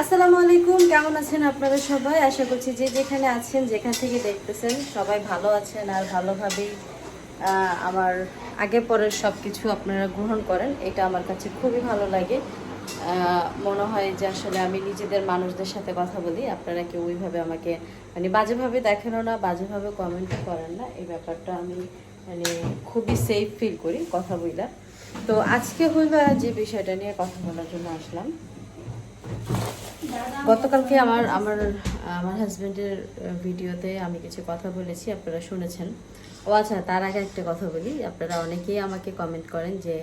আসসালামু আলাইকুম, কেমন আছেন আপনারা সবাই? আশা করছি যে যেখানে আছেন, যেখান থেকে দেখতেছেন, সবাই ভালো আছেন আর ভালোভাবেই আমার আগে পরের সব কিছু আপনারা গ্রহণ করেন। এটা আমার কাছে খুবই ভালো লাগে। মনে হয় যে আসলে আমি নিজেদের মানুষদের সাথে কথা বলি। আপনারা কেউ ওইভাবে আমাকে মানে বাজেভাবে দেখেনও না, বাজেভাবে কমেন্টও করেন না। এই ব্যাপারটা আমি মানে খুবই সেফ ফিল করি কথা বইলা। তো আজকে হইবা যে বিষয়টা নিয়ে কথা বলার জন্য আসলাম। গতকালকে আমার আমার আমার হাজবেন্ডের ভিডিওতে আমি কিছু কথা বলেছি, আপনারা শুনেছেন। ও আচ্ছা তার আগে একটা কথা বলি। আপনারা অনেকেই আমাকে কমেন্ট করেন যে,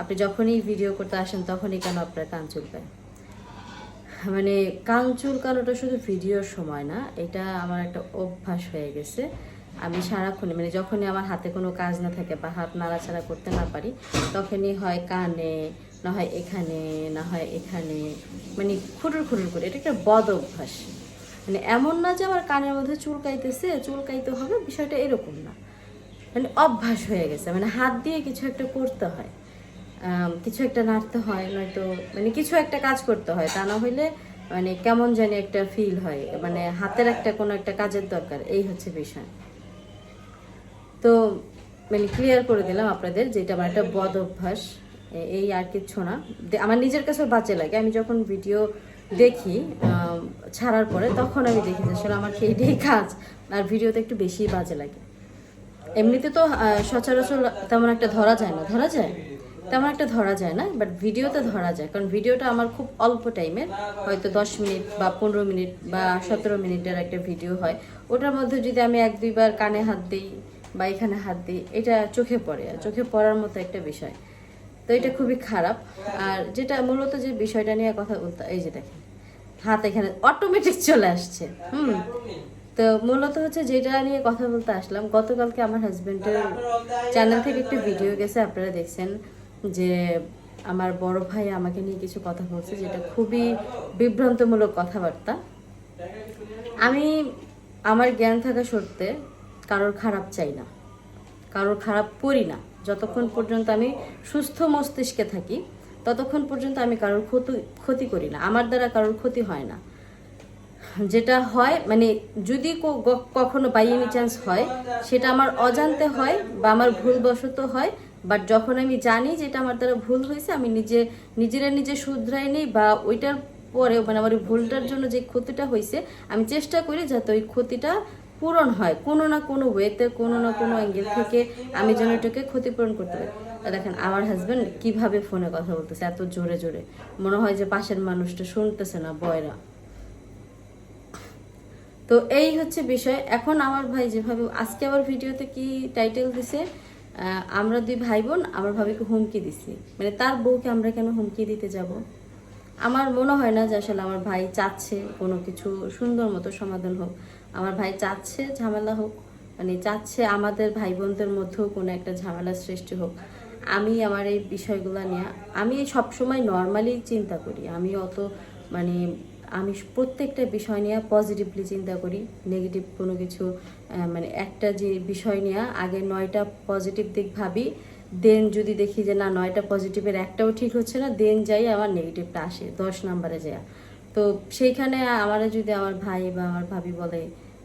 আপনি যখনই ভিডিও করতে আসেন, তখনই কেন আপনার কান চুলকায় মানে কান চুলকানোটা শুধু ভিডিওর সময় না, এটা আমার একটা অভ্যাস হয়ে গেছে। আমি সারাক্ষণ মানে যখনই আমার হাতে কোনো কাজ না থাকে বা হাত নাড়াচাড়া করতে না পারি, তখনই হয় কানে না হয় এখানে না হয় এখানে মানে খুটুর খুটুর করে। এটা একটা বদ অভ্যাস। মানে এমন না যে আমার কানের মধ্যে চুলকাইতেছে চুলকাইতে হবে, বিষয়টা এরকম না। মানে অভ্যাস হয়ে গেছে। মানে হাত দিয়ে কিছু একটা করতে হয়। কিছু একটা নাড়তে হয়, নয়তো মানে কিছু একটা কাজ করতে হয়। তা না হইলে মানে কেমন জানি একটা ফিল হয়। মানে হাতের একটা কোনো একটা কাজের দরকার। এই হচ্ছে বিষয়। তো মানে ক্লিয়ার করে দিলাম আপনাদের যে এটা আমার একটা বদ অভ্যাস। এই আর কিচ্ছু না। আমার নিজের কাছেও বাজে লাগে। আমি যখন ভিডিও দেখি ছাড়ার পরে তখন আমি দেখি যে আসলে আমার এইটাই কাজ। আর ভিডিওতে একটু বেশি বাজে লাগে। এমনিতে তো সচরাচর তেমন একটা ধরা যায় না। ধরা যায়? তেমন একটা ধরা যায় না বাট ভিডিওতে ধরা যায়। কারণ ভিডিওটা আমার খুব অল্প টাইমের হয়তো দশ মিনিট বা পনেরো মিনিট বা সতেরো মিনিটের একটা ভিডিও হয়। ওটার মধ্যে যদি আমি এক দুইবার কানে হাত দিই বা এখানে হাত দিই, এটা চোখে পড়ে। চোখে পড়ার মতো একটা বিষয়। এটা খুবই খারাপ। আর যেটা মূলত যে বিষয়টা নিয়ে কথা বলতে এই যে দেখেন, হাত এখানে অটোমেটিক চলে আসছে, হুম। তো মূলত হচ্ছে যেটা নিয়ে কথা বলতে আসলাম, গতকালকে আমার হাজব্যান্ডের চ্যানেল থেকে একটি ভিডিও গেছে, আপনারা দেখছেন, যে আমার বড় ভাই আমাকে নিয়ে কিছু কথা বলছে, যেটা খুবই বিভ্রান্তমূলক কথাবার্তা। আমি, আমার জ্ঞান থাকা সত্ত্বে কারোর খারাপ চাই না, কারোর খারাপ করি না। যতক্ষণ পর্যন্ত আমি সুস্থ মস্তিষ্কে থাকি, ততক্ষণ পর্যন্ত আমি কারোর ক্ষতি ক্ষতি করি না। আমার দ্বারা কারোর ক্ষতি হয় না। যেটা হয় মানে যদি কখনো বাই এনি চান্স হয়, সেটা আমার অজান্তে হয় বা আমার ভুলবশত হয় বাট যখন আমি জানি যে এটা আমার দ্বারা ভুল হয়েছে, আমি নিজে, নিজেরা নিজে শুধরাই নিই বা ওইটার পরে মানে আমার ভুলটার জন্য যে ক্ষতিটা হয়েছে আমি চেষ্টা করি যাতে ওই ক্ষতিটা পূরণ হয়, কোনো না কোনো ওয়েতে কোনো না কোনো অ্যাঙ্গেল থেকে আমি যেন এটাকে ক্ষতিপূরণ করতে পারি। দেখেন, আমার হাজব্যান্ড কীভাবে ফোনে কথা বলতেছে, এত জোরে জোরে। মনে হয় যে পাশের মানুষটা শুনতেছে না, বয়রা। তো এই হচ্ছে বিষয়। এখন আমার ভাই যেভাবে, আজকে আবার ভিডিওতে কি টাইটেল দিছে? আমরা দুই ভাই বোন আমার ভাবিকে হুমকি দিছি। মানে তার বউকে আমরা কেন হুমকি দিতে যাব? আমার মনে হয় না যে আসলে আমার ভাই চাচ্ছে কোনো কিছু সুন্দর মতো সমাধান হোক। আমার ভাই চাচ্ছে ঝামেলা হোক মানে চাচ্ছে আমাদের ভাই বোনদের মধ্যেও কোনো একটা ঝামেলার সৃষ্টি হোক। আমি আমার এই বিষয়গুলো নিয়ে, আমি সবসময় নর্মালি চিন্তা করি। আমি অত মানে আমি প্রত্যেকটা বিষয় নিয়ে পজিটিভলি চিন্তা করি। নেগেটিভ কোনো কিছু মানে একটা যে বিষয় নিয়ে আগে নয়টা পজিটিভ দিক ভাবি দেন যদি দেখি যে না, নয়টা পজিটিভের একটাও ঠিক হচ্ছে না দেন যাই আমার নেগেটিভটা আসে, দশ নাম্বারে যায় তো সেইখানে আমার যদি আমার ভাই বা আমার ভাবি বলে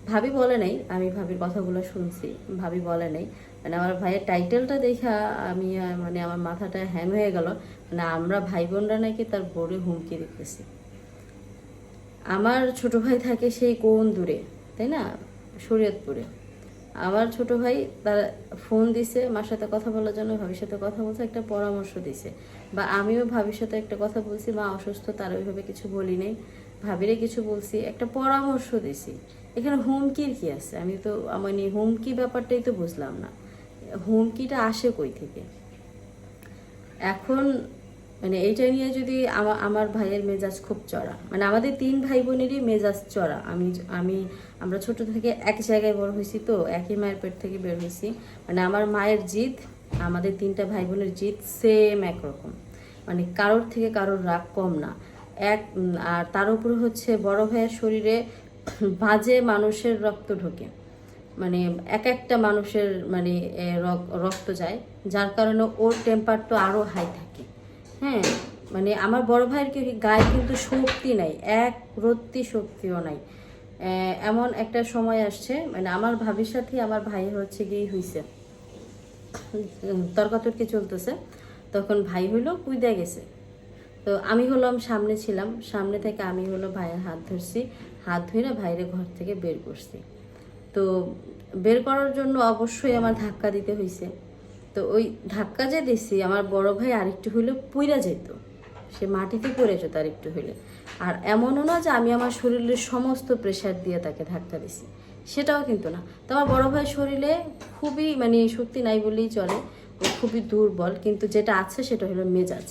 ভাবি বলে নাই, আমি ভাবির কথাগুলো শুনছি, ভাবি বলে নাই। মানে আমার ভাইয়ের টাইটেলটা দেখা আমি মানে আমার মাথাটা হ্যাং হয়ে গেল। মানে আমরা ভাই বোনরা নাকি তার বোর্ডে হুমকি দিতেছি। আমার ছোট ভাই থাকে সেই কোন দূরে, তাই না? শরীয়তপুরে। আমার ছোট ভাই তার ফোন দিছে, মার সাথে কথা বলার জন্য সাথে কথা বলছে, একটা পরামর্শ দিছে। বা আমিও সাথে একটা কথা বলছি, মা অসুস্থ, তার ওইভাবে কিছু বলি নাই। ভাবিরে কিছু বলছি, একটা পরামর্শ দিছি। এখানে হুমকির কি আছে? আমি তো মানে হুমকি ব্যাপারটাই তো বুঝলাম না। হুমকিটা আসে কই থেকে? এখন মানে এইটা নিয়ে যদি আমার ভাইয়ের মেজাজ খুব চড়া। মানে আমাদের তিন ভাই বোনেরই মেজাজ চড়া। আমি আমি, আমরা ছোট থেকে এক জায়গায় বড় হয়েছি তো, একই মায়ের পেট থেকে বের হয়েছি। মানে আমার মায়ের জিদ, আমাদের তিনটা ভাই বোনের জিদ সেম একরকম মানে কারোর থেকে কারোর রাগ কম না। এক আর তার উপরে হচ্ছে বড় ভাইয়ের শরীরে বাজে মানুষের রক্ত ঢোকে। মানে এক একটা মানুষের মানে রক্ত যায়। যার কারণে ওর টেম্পার তো আরও হাই থাকে। হ্যাঁ মানে আমার বড় ভাইয়ের কি গায়ে কিন্তু শক্তি নাই, এক রত্তি শক্তিও নাই। এমন একটা সময় আসছে মানে আমার ভাবির সাথে আমার ভাইয়ের হচ্ছে গিয়ে হইছে। তর্কাতর্কি চলতেছে। তখন ভাই হইল কুইদা গেছে। তো আমি হলাম সামনে ছিলাম, সামনে থেকে আমি হলো ভাইয়ের হাত ধরছি, হাত ধরে ভাইয়ের ঘর থেকে বের করছি। তো বের করার জন্য অবশ্যই আমার ধাক্কা দিতে হয়েছে তো ওই ধাক্কা যে দিছি, আমার বড় ভাই আরেকটু হইলে পুইরা যেত সে মাটিতে পড়ে যেত আরেকটু হইলে। আর এমনও না যে আমি আমার শরীরের সমস্ত প্রেশার দিয়ে তাকে ধাক্কা দিছি। সেটাও কিন্তু না। তো আমার বড় ভাইয়ের শরীরে খুবই মানে শক্তি নাই বলেই চলে। ও খুবই দুর্বল, কিন্তু যেটা আছে সেটা হলো মেজাজ।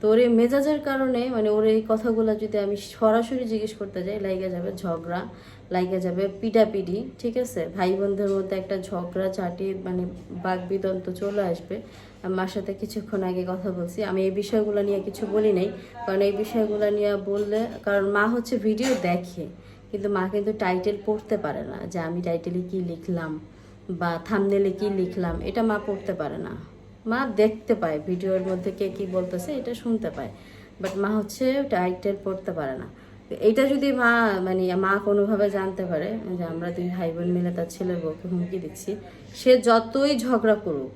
তো ওর এই মেজাজের কারণে মানে ওর এই কথাগুলো যদি আমি সরাসরি জিজ্ঞেস করতে যাই, লাইগা যাবে ঝগড়া। যাবে পিটাপিটি ঠিক আছে? ভাই বোনদের মধ্যে একটা ঝগড়া, চাটি মানে বাক বিদন্ত চলে আসবে। আমি মার সাথে কিছুক্ষণ আগে কথা বলছি। আমি এই বিষয়গুলো নিয়ে কিছু বলি নাই। কারণ এই বিষয়গুলো নিয়ে বললে, কারণ মা হচ্ছে ভিডিও দেখে, কিন্তু মা কিন্তু টাইটেল পড়তে পারে না যে আমি টাইটেলে কি লিখলাম বা থামনেলে কি লিখলাম। এটা মা পড়তে পারে না। মা দেখতে পায় ভিডিওর মধ্যে কে কি বলতেছে, এটা শুনতে পায়। বাট মা হচ্ছে টাইটেল পড়তে পারে না। তো এইটা যদি মা মানে মা কোনোভাবে জানতে পারে যে আমরা দুই ভাই বোন মিলে তার ছেলের বউকে হুমকি দিচ্ছি, সে যতই ঝগড়া করুক,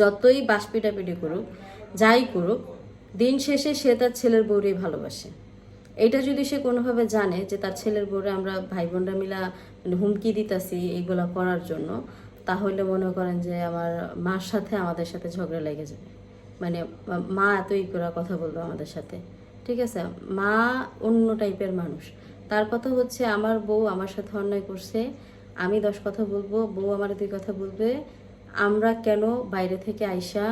যতই বাসপিটাপিটি করুক, যাই করুক, দিন শেষে সে তার ছেলের বউরেই ভালোবাসে। এটা যদি সে কোনোভাবে জানে যে তার ছেলের বউরে আমরা ভাই বোনরা মিলা মানে হুমকি দিতাছি এইগুলা করার জন্য, তাহলে মনে করেন যে আমার মার সাথে আমাদের সাথে ঝগড়া লেগে যাবে। মানে মা এতই করে কথা বলবে আমাদের সাথে। ঠিক আছে, মা অন্য টাইপের মানুষ। তার কথা হচ্ছে আমার বউ আমার সাথে অন্যায় করছে, আমি দশ কথা বলব, বউ আমার দুই কথা বলবে, আমরা কেন বাইরে থেকে আইসা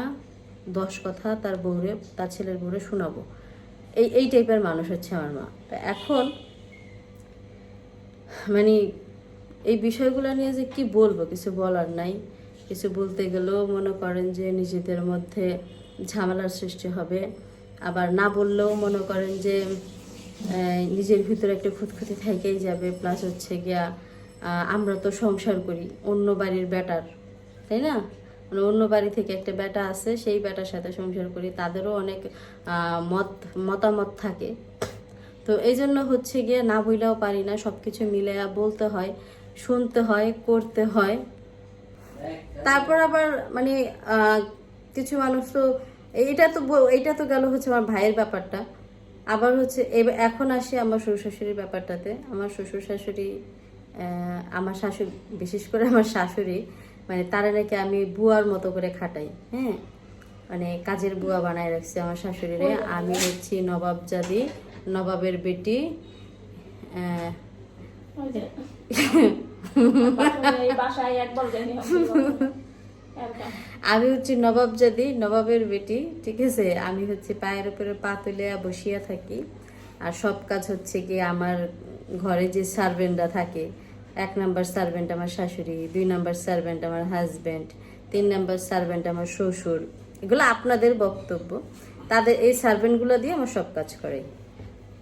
দশ কথা তার বউরে, তার ছেলের বউরে শোনাবো? এই এই টাইপের মানুষ হচ্ছে আমার মা। এখন মানে এই বিষয়গুলো নিয়ে যে কি বলব, কিছু বলার নাই। কিছু বলতে গেলেও মনে করেন যে নিজেদের মধ্যে ঝামেলার সৃষ্টি হবে। আবার না বললেও মনে করেন যে নিজের ভিতরে একটা খুঁতখুতি থেকেই যাবে। প্লাস হচ্ছে গিয়া আমরা তো সংসার করি, অন্য বাড়ির বেটার তাই না? মানে অন্য বাড়ি থেকে একটা বেটা আছে, সেই বেটার সাথে সংসার করি, তাদেরও অনেক মত, মতামত থাকে। তো এই জন্য হচ্ছে গিয়ে না বইলেও পারি না সব কিছু মিলে বলতে হয়, শুনতে হয়, করতে হয়। তারপর আবার মানে কিছু মানুষ তো এইটা তো এইটা তো গেল হচ্ছে আমার ভাইয়ের ব্যাপারটা। আবার হচ্ছে এখন আসি আমার শ্বশুর শাশুড়ির ব্যাপারটাতে। আমার শ্বশুর শাশুড়ি আমার শাশুড়ি, বিশেষ করে আমার শাশুড়ি মানে তারা নাকি আমি বুয়ার মতো করে খাটাই হ্যাঁ? মানে কাজের বুয়া বানায় রাখছে আমার শাশুড়িরে। আমি হচ্ছি নবাবজাদি নবাবের বেটি বাসায়- একবার। আমি হচ্ছি নবাবজাদি নবাবের বেটি, ঠিক আছে? আমি হচ্ছে পায়ের উপরে পা তুলে বসিয়া থাকি। আর সব কাজ হচ্ছে কি আমার ঘরে যে সার্ভেন্টরা থাকে, এক নাম্বার সার্ভেন্ট আমার শাশুড়ি, দুই নাম্বার সার্ভেন্ট আমার হাজবেন্ড তিন নাম্বার সার্ভেন্ট আমার শ্বশুর, এগুলো আপনাদের বক্তব্য। তাদের এই সার্ভেন্টগুলো দিয়ে আমার সব কাজ করে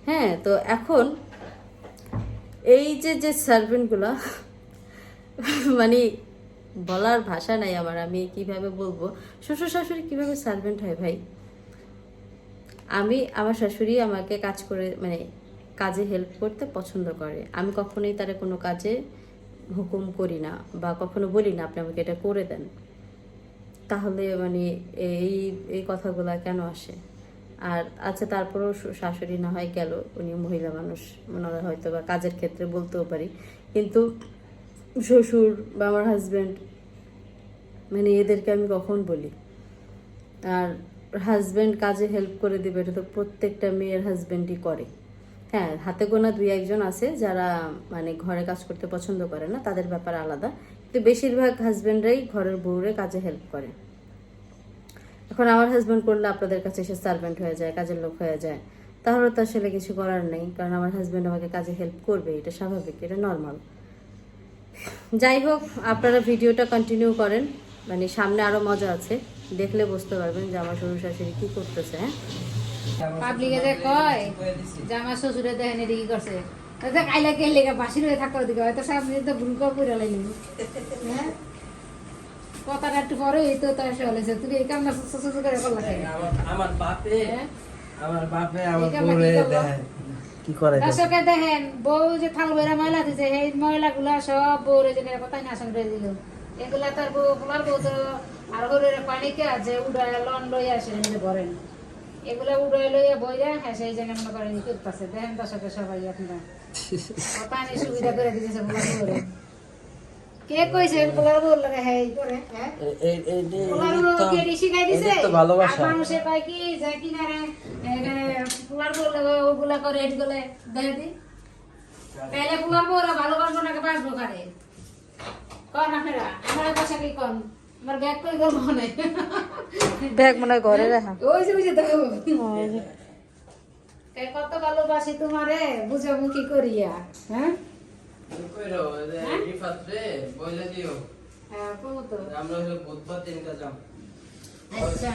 হ্যাঁ তো এখন এই যে যে সার্ভেন্টগুলো মানে বলার ভাষা নাই আমার, আমি কীভাবে বলব? শ্বশুর শাশুড়ি কীভাবে সার্ভেন্ট হয় ভাই? আমি, আমার শাশুড়ি আমাকে কাজ করে মানে কাজে হেল্প করতে পছন্দ করে। আমি কখনোই তারা কোনো কাজে হুকুম করি না বা কখনো বলি না, আপনি আমাকে এটা করে দেন। তাহলে মানে এই এই কথাগুলা কেন আসে? আর আচ্ছা তারপরেও শাশুড়ি না হয় গেল, উনি মহিলা মানুষ, ওনারা হয়তো বা কাজের ক্ষেত্রে বলতেও পারি। কিন্তু শ্বশুর বা আমার হাজব্যান্ড মানে এদেরকে আমি কখন বলি? আর হাজব্যান্ড কাজে হেল্প করে দিবে, এটা তো প্রত্যেকটা মেয়ের হাজব্যান্ডই করে। হ্যাঁ হাতে গোনা দুই একজন আছে যারা মানে ঘরে কাজ করতে পছন্দ করে না, তাদের ব্যাপার আলাদা। কিন্তু বেশিরভাগ হাজব্যান্ডরাই ঘরের বউরে কাজে হেল্প করে। এখন আমার হাজব্যান্ড করলে আপনাদের কাছে সে সার্ভেন্ট হয়ে যায়, কাজের লোক হয়ে যায়। তাহলে তো আসলে কিছু করার নেই, কারণ আমার হাজব্যান্ড আমাকে কাজে হেল্প করবে এটা স্বাভাবিক, এটা নর্মাল যাই হোক আপনারা ভিডিওটা কন্টিনিউ করেন। মানে সামনে আরও মজা আছে। দেখলে বুঝতে পারবেন যে আমার শ্বশুর শাশুড়ি কি করতেছে হ্যাঁ? পাবলিকে যে কয় যে আমার শ্বশুরে দেখেন এটি কি করছে? দেখ আইলা কে লেগে বাসির হয়ে থাকো ওদিকে হয়তো সামনে তো ভুল করে পড়ে লাইনি। হ্যাঁ? কথাটা একটু পরে এই তো তার সে বলেছে তুমি এই করে করলা আমার- আমার বাপে হ্যাঁ? আমার বাপে আমার বউরে? দেয় কি করে। দর্শকে দেখেন বউ যে থাল বেরা ময়লা দিছে এই ময়লা গুলা সব বউরে যে কথা না সঙ্গে দিল। এগুলা তার বউ পোলার বউ তো আর হরে পানিকে আছে উড়ায় লন লই আসে নিজে ভরেন। এগুলা উড়াই লইয়া বইরা হ্যাঁ সেই জায়গায় মনে করেন করতেছে দেখেন দশকে সবাই আপনারা। কথা নেই সুবিধা করে দিতেছে পোলার বউরে কে কইছে? পোলার বউ লাগে হ্যাঁ এই করে হ্যাঁ? পোলার বউ কে শিখাই দিছে এদের তো ভালোবাসা। আর মানুষে কয় কি যে কিনারে এখানে পোলার বউ লাগে ওগুলা করে এগুলো দেখে দি। তাহলে পোলার বউ ওরা ভালোবাসবো নাকি বাসবো কারে? কন আপনারা? আমার বাসা কি কন আমার ব্যাগ কই গেল মনে? ব্যাগ মনে হয় ঘরে রাখা। ওই যে বুঝে দেখো। কে কত ভালোবাসি তোমারে বুঝাবো কি করিয়া হ্যাঁ? আমরা হলো বুধবার দিনটা যাম। আচ্ছা।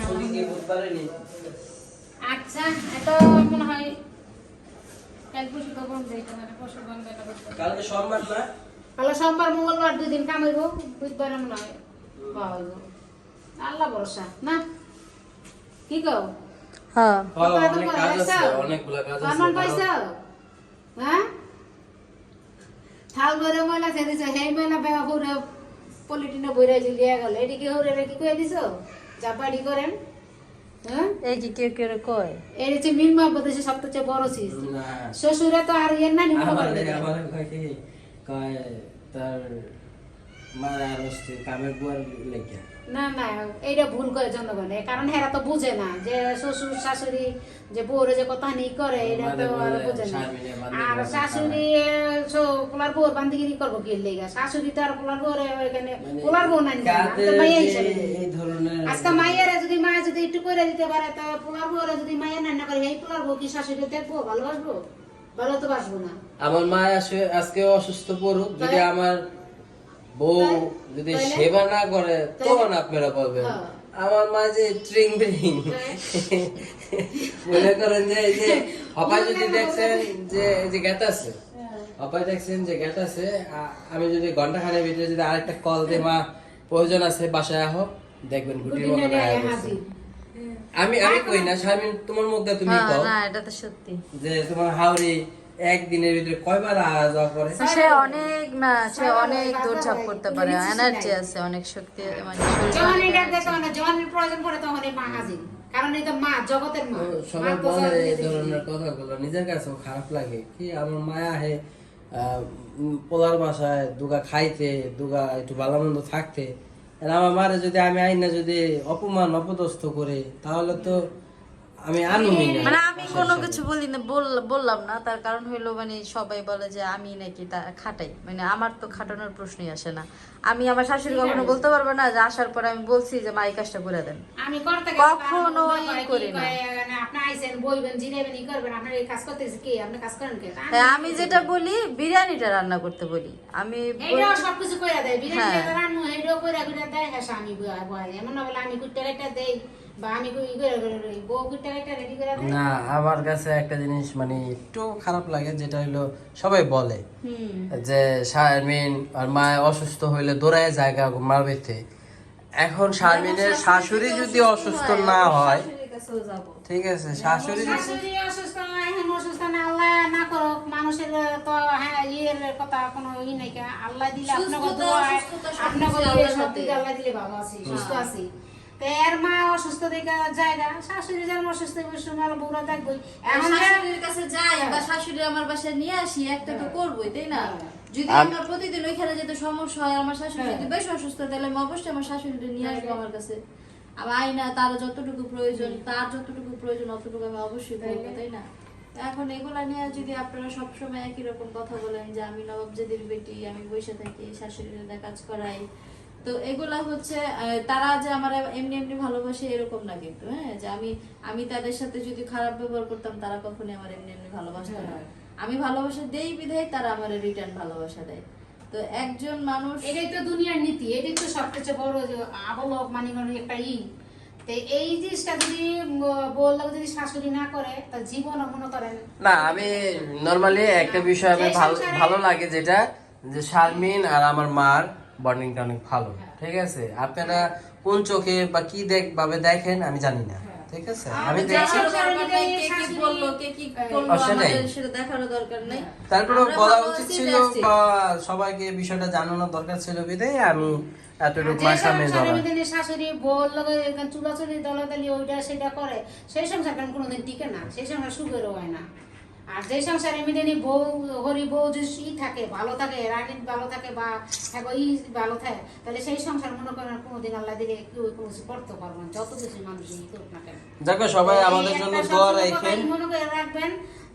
বুধবারে নি? আচ্ছা এটা মনে হয় মানে কালকে সোমবার না? তাহলে সোমবার মঙ্গলবার দুই দিন কামাইবো বুধবার মনে হয় পাওয়া আল্লাহ ভরসা না? কি কও? হ্যাঁ। হ্যাঁ, কোথায় তো অনেক কাজ আছে, অনেকগুলা কাজ আছে। হ্যাঁ? থাল ভরে ময়লা খেয়ে দিছো সেই ময়লা বেয়া হুরে পলিটিনে বইরা যে লিয়া গেল এটি কি হুরে কি কয়ে দিছো বাড়ি করেন হ্যাঁ এই যে কেউ কেউ কয় এর হচ্ছে মিন মহাপ্রদেশের সবচেয়ে বড় চিজ না। শ্বশুরে তো আর ইয়ে না আমার কয় কয় তার না না এইটা ভুল করে জনগণে কারণ হেরা তো বুঝে না যে শ্বশুর শাশুড়ি যে বউরে যে কথা করে এটা তো আর বুঝে না। আর শাশুড়ি পোলার বউর বান্দিগিরি করব কি লেগা শাশুড়ি তো আর পোলার বউরে ওইখানে পোলার বউ নাই মাইয়া হিসেবে আজকে মাইয়ারা যদি মা যদি একটু করে দিতে পারে তা পোলার বউরা যদি মাইয়া না করে এই পোলার বউ কি শাশুড়ি দেখব? ভালোবাসবো? ভালো তো বাসবো না। আমার মা আজকে অসুস্থ পড়ুক যদি আমার বউ যদি সেবা না করে তখন আপনারা পাবেন। হ্যাঁ। আমার মা যে ট্রিং ব্রিং মনে করেন যে এই যে অপায় যদি দেখছেন যে এই যে গ্যাট আছে অপায় দেখছেন যে আছে আমি যদি ঘণ্টা খানের ভিতরে যদি আরেকটা কল দিয়ে মা প্রয়োজন আছে বাসায় আহ দেখবেন গুটির মতো। আমি আমি কই না স্বামী তোমার মুখ দিয়ে তুমি হ্যাঁ কও। না এটা তো সত্যি। যে তোমার হাওড়ি একদিনের ভিতরে কয়বার যাওয়া করে সে অনেক না সে অনেক দৌড়ঝাঁপ করতে পারে এনার্জি আছে অনেক শক্তি মানে শরীরে যখন অনেক এটা দেখো না যখন প্রয়োজন পড়ে তখন এই মা হাজির কারণ এটা মা জগতের মা। সবাই বলে এই ধরনের কথাগুলো নিজের কাছেও খারাপ লাগে। কি আমার মায়া হে পোলার বাসায় দুগা খাইতে দুগা একটু ভালো মন্দ থাকতে। আর আমার মারে যদি আমি আইনা যদি অপমান অপদস্থ করে তাহলে তো আমি আনুমি না মানে আমি কোনো কিছু বলি না বললাম না। তার কারণ হইল মানে সবাই বলে যে আমি নাকি তা খাটাই। মানে আমার তো খাটানোর প্রশ্নই আসে না। আমি আমার শাশুড়ি কখনো বলতে পারব না যে আসার পর আমি বলছি যে মা এই কাজটা করে দেন। আমি করতে কখনো করি না। আপনি আইছেন বইবেন জিরাইবেন করবেন আপনার এই কাজ করতেছে কি? আপনি কাজ করেন কে? তাই আমি যেটা বলি বিরিয়ানিটা রান্না করতে বলি। আমি সবকিছু দেয় বিরিয়ানি হ্যাঁ। রান্না এইটাও কইরা কইরা দেয় হ্যাঁ বয় এমন না বলে আমি দেই। না আমার কাছে একটা জিনিস মানে একটু খারাপ লাগে যেটা হলো সবাই বলে যে শারমিন আর মা অসুস্থ হইলে দৌড়ায় জায়গা মারবেতে এখন শারমিনের শাশুড়ি যদি অসুস্থ না হয় ঠিক আছে শাশুড়ি অসুস্থ এখন অসুস্থ না আল্লাহ না করুক মানুষের তো হ্যাঁ ইয়ের কথা কোনো ই নাই আল্লাহ দিলে আপনাকে আপনাকে। দিকে আল্লাহ দিলে ভালো আছি সুস্থ আছি। তো এর মা অসুস্থ দেখে জায়গা শাশুড়ি যেমন অসুস্থ সময় বউরা দেখবই এখন শাশুড়ির কাছে যাই বা শাশুড়ি আমার বাসায় নিয়ে আসি একটা তো করবোই তাই না? যদি আমার প্রতিদিন ওইখানে যেতে সমস্যা হয় আমার শাশুড়ি যদি বেশ অসুস্থ তাহলে আমি অবশ্যই আমার শাশুড়িটা নিয়ে আসব আমার কাছে। আর আয়না তার যতটুকু প্রয়োজন তার যতটুকু প্রয়োজন অতটুকু আমি অবশ্যই করব তাই না? এখন এগুলা নিয়ে যদি আপনারা সবসময় একই রকম কথা বলেন যে আমি নবাবজাদির বেটি আমি বসে থাকি শাশুড়িরা কাজ করাই তো এগুলা হচ্ছে তারা যে আমার এমনি এমনি ভালোবাসে এরকম না কিন্তু হ্যাঁ? যে আমি আমি তাদের সাথে যদি খারাপ ব্যবহার করতাম তারা কখনোই আমার এমনি এমনি ভালোবাসতো না। আমি ভালোবাসা দেই বিধায় তারা আমার রিটার্ন ভালোবাসা দেয়। তো একজন মানুষ এটাই তো দুনিয়ার নীতি এটাই তো সবচেয়ে বড় যে আবলক মানে একটা ই তো এই জিনিসটা যদি বলল যদি শাশুড়ি না করে তা জীবন মনে করেন না আমি নর্মালি একটা বিষয় আমি ভালো ভালো লাগে যেটা যে শারমিন আর আমার মার বন্ডিংটা অনেক ভালো। ঠিক আছে? আপনারা কোন চোখে বা কি দেখ ভাবে দেখেন আমি জানি না। ঠিক আছে? আমি দেখছি তারপরে বলা উচিত ছিল বা সবাইকে বিষয়টা জানানোর দরকার ছিল বিধায় আমি এতটুকু শাশুড়ি বল লগে এখানে চুলাচুলি দলাদলি ওইটা সেটা করে। সেই সংসার কেন কোনোদিন টিকে না। সেই সংসার সুখেরও হয় না। আর যে সংসারে মিলেনি বউ হরি বউ যদি ই থাকে ভালো থাকে রানী ভালো থাকে বা এখন ই ভালো থাকে তাহলে সেই সংসার মনে করেন কোনোদিন আল্লাহ দিলে কেউ কোনো কিছু করতে পারব না। যত কিছু মানুষ ই করুক না কেন। দেখো সবাই আমাদের জন্য দোয়া রাখেন। মনে করে রাখবেন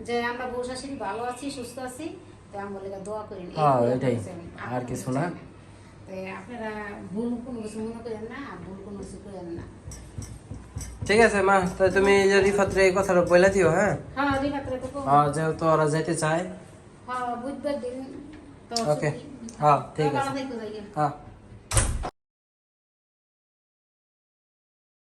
যে আমরা বউ শাশুড়ি ভালো আছি সুস্থ আছি তো আমরা বলে দোয়া করি। হ্যাঁ, এটাই। আর কিছু না। আপনারা ভুল কোনো কিছু মনে করেন না আর ভুল কোনো কিছু করেন না। ঠিক আছে মা তাই তুমি যে রিফাত্রে এই কথাটা বলে দিও হ্যাঁ হ্যাঁ দিবাত্রে তো কম। আর যেহেতু ওরা যেতে চায় হ্যাঁ বুধবার দিন তো ওকে ছুটি। হ্যাঁ ঠিক তো আছে ভালো থেকো যাইয়া। হ্যাঁ